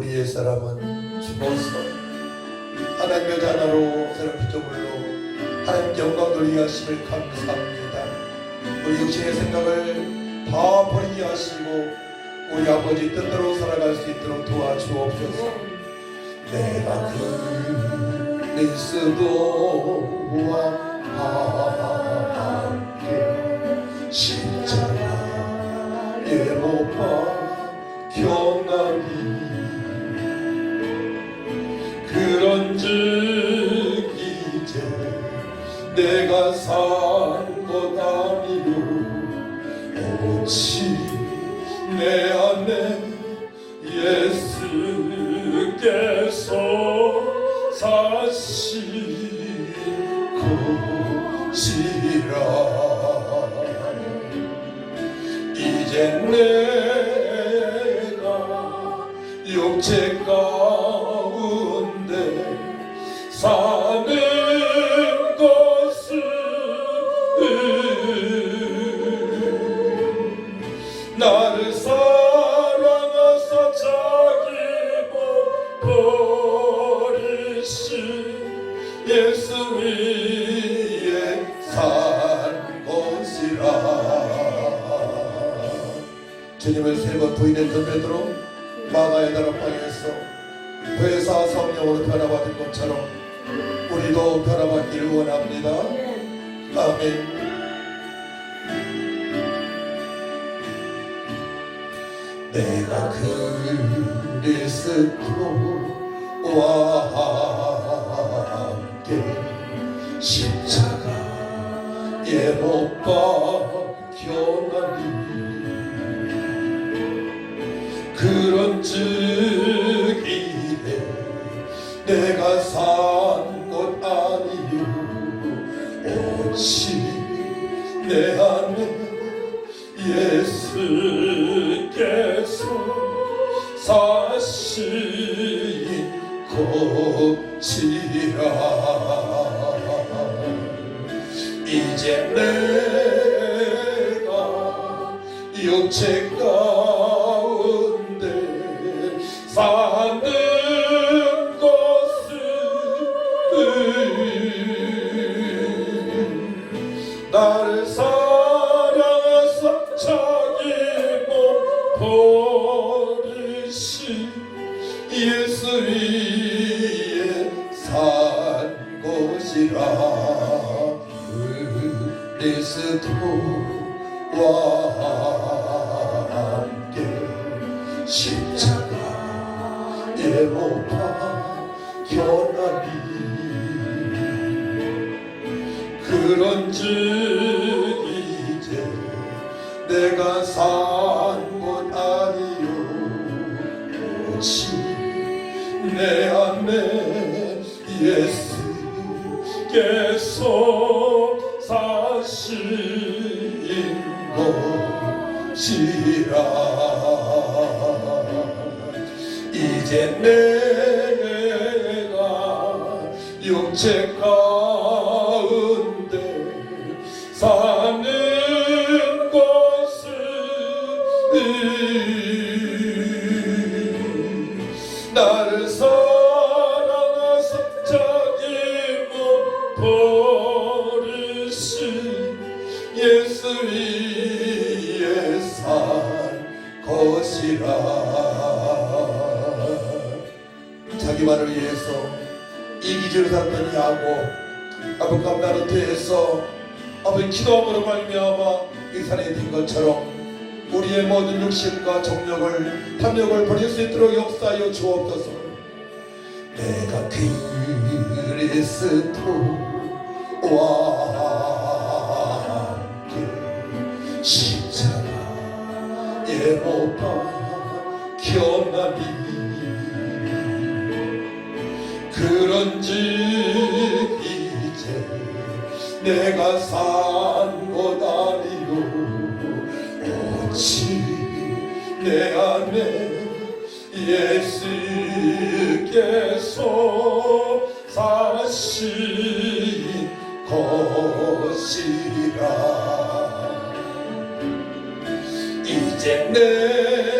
우리 옛사람은 죽어서 하나님 여자 하나로 새로운 피조물로 하나님 영광 돌리게 하심을 감사합니다. 우리 육신의 생각을 다 버리게 하시고 우리 아버지 뜻대로 살아갈 수 있도록 도와주옵소서. 내가 그리스도와 함께 십자가에 못 박혀 나니 즉 이제 내가 산것 아니요 오직 내 안에 예수께서 사시고시라. 이제 내 번 부인했던 베드로 마가의 다락방에서 회사 성령으로 변화받은 것처럼 우리도 변화받기를 원합니다. 아멘. 내가 그리스도와 함께 십자가에 못 박혀나니 이래 내가 산 것 아니요. 오직 내 안에 예수께서 사신 것이라. 이제 내가 육체 가 예수 위에 산 것이라 그리스도와 함께 십자가에 못 박혀나니 그런즉 이제 내가 산 내 안에 예수께서 사신 것이라. 이제 내가 육체 가운데 사는 것은 자기만을 위해서 이기주를 살던 야고 아버지 감나루트에서 아버지 기도함으로 말미암아 이 산에 든 것처럼 우리의 모든 육신과 정력을 탐욕을 버릴 수 있도록 역사하여 주옵소서. 내가 그리스도와 박혀나니 그런즉 이제 내가 산것 아니요 오직 내 안에 예수께서 사신 것이라. 이제 내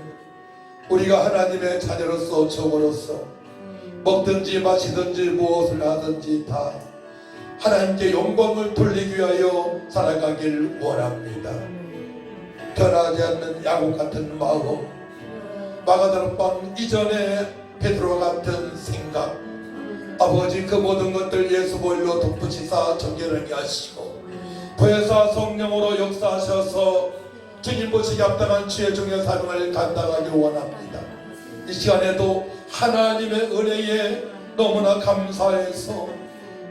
우리가 하나님의 자녀로서 종으로서 먹든지 마시든지 무엇을 하든지 다 하나님께 영광을 돌리기 위하여 살아가길 원합니다. 변하지 않는 야곱 같은 마음, 마가다락방 이전에 베드로 같은 생각, 아버지 그 모든 것들 예수 보일로 덮으시사 정결하게 하시고 부여사 성령으로 역사하셔서 주님 보시기 합당한 주의 종의 삶을 감당하길 원합니다. 이 시간에도 하나님의 은혜에 너무나 감사해서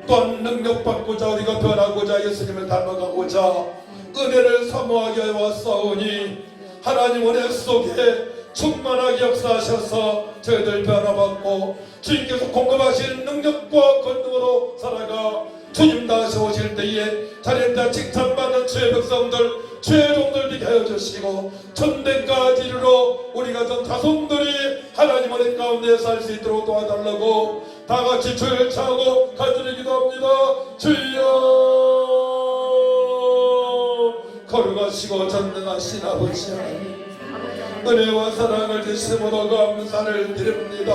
또한 능력받고자 우리가 변하고자 예수님을 닮아가고자 은혜를 사모하게 왔사오니 하나님 은혜 속에 충만하게 역사하셔서 저희들 변화받고 주님께서 공급하신 능력과 권능으로 살아가 주님 다시 오실 때에 자리에 칭찬받는 주의 백성들 주의 종들 되게 하여 주시고 천대까지 이르러 우리가 전 자손들이 하나님 은혜 가운데 살 수 있도록 도와달라고 다 같이 주를 차고 간절히 기도합니다. 주여! 거룩하시고 전능하신 아버지. 하나님 은혜와 사랑을 주심으로 감사를 드립니다.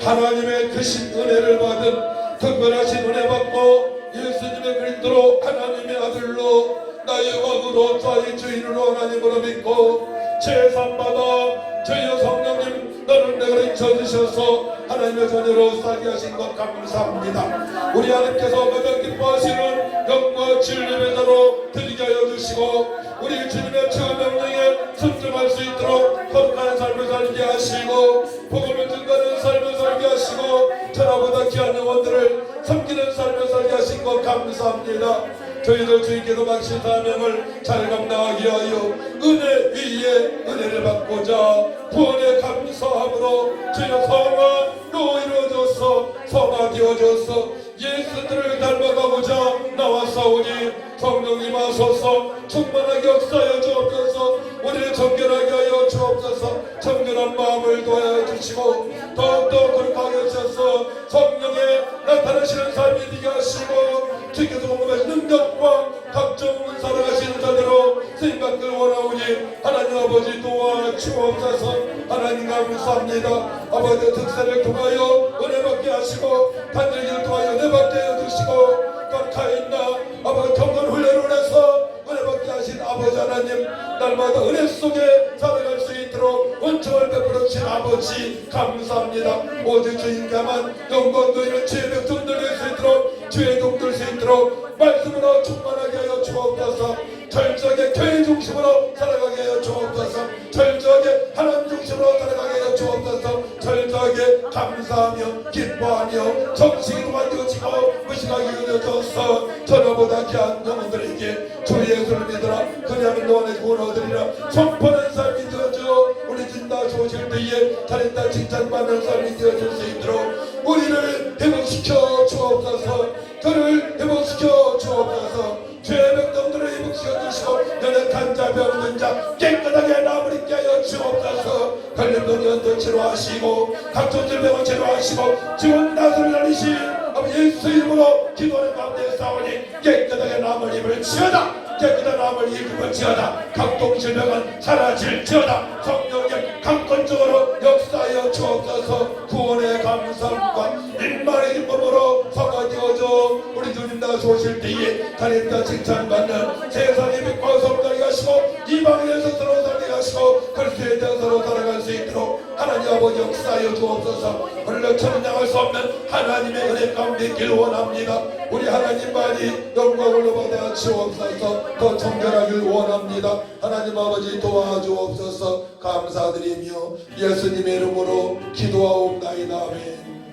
하나님의 크신 은혜를 받은 특별하신 은혜 받고 예수님의 그리스도로 하나님의 아들로 왕으로 자의 주인으로 하나님으로 믿고 제삼받아 주여 성령님 너를 내가 잊혀주셔서 하나님의 자녀로 살게 하신 것 감사합니다. 우리 하나님께서 가장 기뻐하시는 영과 진리의 자로 드리게 하여 주시고 우리 주님의 주 명령에 순종할 수 있도록 거룩한 삶을 살게 하시고 복음을 증거하는 삶을 살게 하시고 천하보다 귀한 영혼들을 섬기는 삶을 살게 하신 것 감사합니다 저희들 주님께서 맡기신 사명을 잘 감당하게 하여 은혜 위에 은혜를 받고자 구원에 감사함으로 주여 성화로 이루어져서 성화되어져서 예수들을 닮아가고자 나와 싸우니 성령님 하소서 충만하게 역사 도와 주옵소서. 하나님 감사합니다. 아버지 특사를 통하여 은혜 받게 하시고 단절기를 통하여 은혜 받게 해주시고 깎아있나 아버지 경건 훈련을 해서 은혜 받게 하신 아버지 하나님 날마다 은혜 속에 살아갈 수 있도록 은총을 베풀어 주신 아버지 감사합니다. 오직 주님께만 영광 너희를 주의 백성 들릴 수 있도록 주의 동들 수 있도록 말씀으로 충만하게 하여 주옵소서 철저하게 교회 중심으로 살아가게 하여 주옵소서. 철저하게 하나님 중심으로 살아가게 하여 주옵소서. 철저하게 감사하며 기뻐하며 정신이 만들어지고 무식하게 여겨져서 전화보다 귀한 영혼들에게 주 예수를 믿으라. 그리하면 너네 구원 얻으리라. 선포하는 삶이 되어져 우리 진다 좋으실 때에 잘했다 칭찬받는 삶이 되어질 수 있도록 자 병든 자 깨끗하게 있게 하여 주옵소서. 걸림돈 연도 치료하시고 각종 질병을 치료하시고 지원 나소를 날리신 예수 이름으로 기도하는 가운데 싸우니 깨끗하게 남을 입을 지어다. 깨끗한 남을 입을 지어다. 각종 질병은 사라질 지어다. 성령의 강권적으로 역사하여 주옵소서. 구원의 감사함과 일만의 기쁨으로 성화 되어져 우리 주님 나서 오실 때에 다린다 칭찬받는 세상의 빛과 성당 이 가시고 이방인에서 서로 살게 하시고 그리스도에 대해 서로 살아갈 수 있도록 하나님 아버지 역사하여 주옵소서. 오늘로 천냥할 수 없는 하나님의 은혜 가운데 있길 원합니다. 우리 하나님만이 영광을 받아 주옵소서. 더 정결하길 원합니다. 하나님 아버지 도와주옵소서. 감사드리며 예수님의 이름으로 기도하옵나이다. 아멘